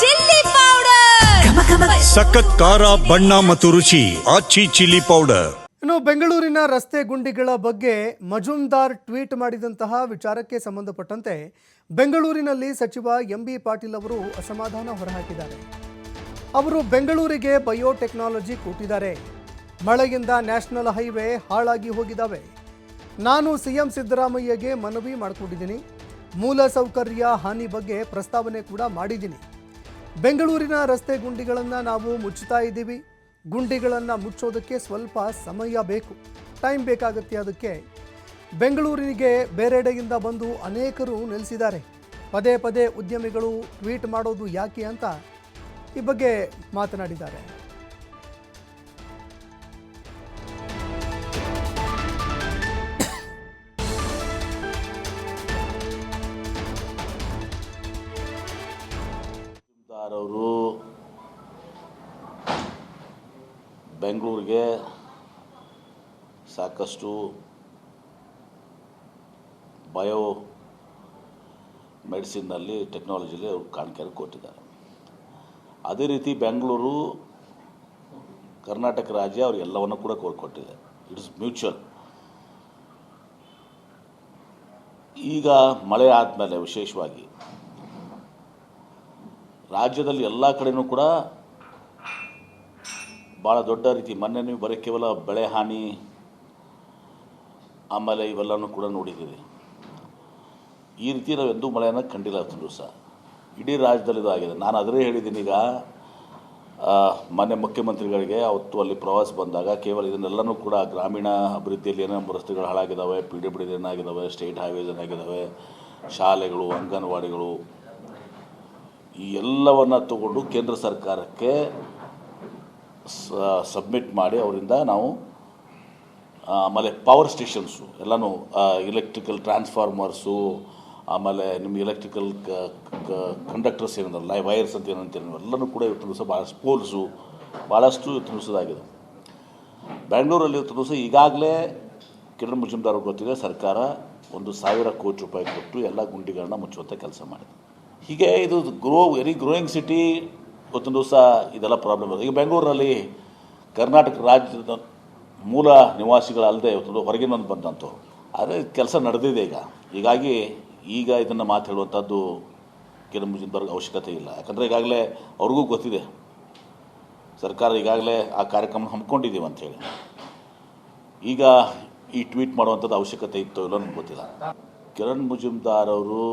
Chilli powder. ಸಖತ್ ಖಾರ ಬಣ್ಣ ಮತ್ತು ರುಚಿ ಆಚಿ ಚಿಲ್ಲಿ ಪೌಡರ್. ಇನ್ನು ಬೆಂಗಳೂರಿನ ರಸ್ತೆ ಗುಂಡಿಗಳ ಬಗ್ಗೆ ಮಜುಮ್ದಾರ್ ಟ್ವೀಟ್ ಮಾಡಿದಂತಹ ವಿಚಾರಕ್ಕೆ ಸಂಬಂಧಪಟ್ಟಂತೆ ಬೆಂಗಳೂರಿನಲ್ಲಿ ಸಚಿವ ಎಂ ಬಿ ಪಾಟೀಲ್ ಅವರು ಅಸಮಾಧಾನ ಹೊರಹಾಕಿದ್ದಾರೆ. ಅವರು ಬೆಂಗಳೂರಿಗೆ ಬಯೋಟೆಕ್ನಾಲಜಿ ಕೂಟಿದ್ದಾರೆ ಮಳೆಯಿಂದ ನ್ಯಾಷನಲ್ ಹೈವೇ ಹಾಳಾಗಿ ಹೋಗಿದ್ದಾವೆ. ನಾನು ಸಿಎಂ ಸಿದ್ದರಾಮಯ್ಯಗೆ ಮನವಿ ಮಾಡಿಕೊಂಡಿದ್ದೀನಿ. ಮೂಲಸೌಕರ್ಯ ಹಾನಿ ಬಗ್ಗೆ ಪ್ರಸ್ತಾವನೆ ಕೂಡ ಮಾಡಿದ್ದೀನಿ. ಬೆಂಗಳೂರಿನ ರಸ್ತೆ ಗುಂಡಿಗಳನ್ನು ನಾವು ಮುಚ್ಚುತ್ತಾ ಇದ್ದೀವಿ. ಗುಂಡಿಗಳನ್ನು ಮುಚ್ಚೋದಕ್ಕೆ ಸ್ವಲ್ಪ ಸಮಯ ಬೇಕು. ಟೈಮ್ ಬೇಕಾಗುತ್ತೆ ಅದಕ್ಕೆ. ಬೆಂಗಳೂರಿಗೆ ಬೇರೆಡೆಯಿಂದ ಬಂದು ಅನೇಕರು ನೆಲೆಸಿದ್ದಾರೆ. ಪದೇ ಪದೇ ಉದ್ಯಮಿಗಳು ಟ್ವೀಟ್ ಮಾಡೋದು ಯಾಕೆ ಅಂತ ಈ ಬಗ್ಗೆ ಮಾತನಾಡಿದ್ದಾರೆ. ಅವರು ಬೆಂಗಳೂರಿಗೆ ಸಾಕಷ್ಟು ಬಯೋ ಮೆಡಿಸಿನ್ನಲ್ಲಿ, ಟೆಕ್ನಾಲಜಿಲಿ ಅವರು ಕಾಣಿಕೆಯನ್ನು ಕೊಟ್ಟಿದ್ದಾರೆ. ಅದೇ ರೀತಿ ಬೆಂಗಳೂರು, ಕರ್ನಾಟಕ ರಾಜ್ಯ ಅವ್ರು ಎಲ್ಲವನ್ನು ಕೂಡ ಕೋರ್ಕೊಟ್ಟಿದೆ. ಇಟ್ಸ್ ಮ್ಯೂಚುವಲ್ ಈಗ ಮಳೆ ಆದಮೇಲೆ ವಿಶೇಷವಾಗಿ ರಾಜ್ಯದಲ್ಲಿ ಎಲ್ಲ ಕಡೆಯೂ ಕೂಡ ಭಾಳ ದೊಡ್ಡ ರೀತಿ. ಮೊನ್ನೆ ನೀವು ಬರೀ ಕೇವಲ ಬೆಳೆ ಹಾನಿ, ಆಮೇಲೆ ಇವೆಲ್ಲನೂ ಕೂಡ ನೋಡಿದ್ದೀವಿ ಈ ರೀತಿ ನಾವು ಎಂದೂ ಮಳೆಯನ್ನು ಕಂಡಿಲ್ಲ ದಿವಸ. ಇಡೀ ರಾಜ್ಯದಲ್ಲಿ ಆಗಿದೆ. ನಾನು ಅದರೇ ಹೇಳಿದ್ದೀನಿ ಈಗ ಮಾನ್ಯ ಮುಖ್ಯಮಂತ್ರಿಗಳಿಗೆ ಅವತ್ತು ಅಲ್ಲಿ ಪ್ರವಾಸ ಬಂದಾಗ ಕೇವಲ ಇದನ್ನೆಲ್ಲನೂ ಕೂಡ ಗ್ರಾಮೀಣ ಅಭಿವೃದ್ಧಿಯಲ್ಲಿ ಏನೇನು ರಸ್ತೆಗಳು ಹಾಳಾಗಿದ್ದಾವೆ ಪಿ ಡಿ ಏನಾಗಿದ್ದಾವೆ ಸ್ಟೇಟ್ ಹೈವೇಸ್ ಏನಾಗಿದ್ದಾವೆ ಶಾಲೆಗಳು, ಅಂಗನವಾಡಿಗಳು ಈ ಎಲ್ಲವನ್ನು ತಗೊಂಡು ಕೇಂದ್ರ ಸರ್ಕಾರಕ್ಕೆ ಸಬ್ಮಿಟ್ ಮಾಡಿ ಅವರಿಂದ ನಾವು ಆಮೇಲೆ ಪವರ್ ಸ್ಟೇಷನ್ಸು ಎಲ್ಲನೂ ಇಲೆಕ್ಟ್ರಿಕಲ್ ಟ್ರಾನ್ಸ್ಫಾರ್ಮರ್ಸು ಆಮೇಲೆ ನಿಮ್ಮ ಎಲೆಕ್ಟ್ರಿಕಲ್ ಕಂಡಕ್ಟರ್ಸ್ ಏನಂದ್ರೆ ಲೈ ವೈರ್ಸ್ ಅಂತ ಏನಂತೀವಿ ನೀವು ಎಲ್ಲನೂ ಕೂಡ ಇವತ್ತು ದಿವಸ ಭಾಳಷ್ಟು ಪೋಲ್ಸು ಭಾಳಷ್ಟು ಇವತ್ತು ದಿವಸದಾಗಿದೆ ಬೆಂಗಳೂರಲ್ಲಿ ಇವತ್ತು ದಿವಸ ಈಗಾಗಲೇ ಕಿರಣ್ ಮುಜುಮ್ದಾರ್ ಗೊತ್ತಿದೆ, ಸರ್ಕಾರ ಒಂದು ಸಾವಿರ ಕೋಟಿ ರೂಪಾಯಿ ಕೊಟ್ಟು ಎಲ್ಲ ಗುಂಡಿಗಳನ್ನ ಮುಚ್ಚುವಂಥ ಕೆಲಸ ಮಾಡಿದೆ. ಹೀಗೆ ಇದು ಗ್ರೋ ವೆರಿ ಗ್ರೋಯಿಂಗ್ ಸಿಟಿ ಗೊತ್ತೊಂದು ದಿವಸ ಇದೆಲ್ಲ ಪ್ರಾಬ್ಲಮ್ ಇದೆ ಈಗ ಬೆಂಗಳೂರಲ್ಲಿ ಕರ್ನಾಟಕ ರಾಜ್ಯದ ಮೂಲ ನಿವಾಸಿಗಳಲ್ಲದೆ ಇವತ್ತೊಂದು ಹೊರಗಿನೊಂದು ಬಂದಂಥವ್ರು ಆದರೆ ಕೆಲಸ ನಡೆದಿದೆ ಈಗ. ಹೀಗಾಗಿ ಈಗ ಇದನ್ನು ಮಾತು ಹೇಳುವಂಥದ್ದು ಕಿರಣ್ ಅವಶ್ಯಕತೆ ಇಲ್ಲ. ಯಾಕಂದರೆ ಈಗಾಗಲೇ ಅವ್ರಿಗೂ ಗೊತ್ತಿದೆ. ಸರ್ಕಾರ ಈಗಾಗಲೇ ಆ ಕಾರ್ಯಕ್ರಮ ಹಮ್ಮಿಕೊಂಡಿದ್ದೀವಿ ಅಂಥೇಳಿ ಈಗ ಈ ಟ್ವೀಟ್ ಮಾಡುವಂಥದ್ದು ಅವಶ್ಯಕತೆ ಇತ್ತೋ ಇಲ್ಲೋ ನನಗೆ ಗೊತ್ತಿಲ್ಲ. ಕಿರಣ್ ಮುಜುಮ್ದಾರ್ ಅವರು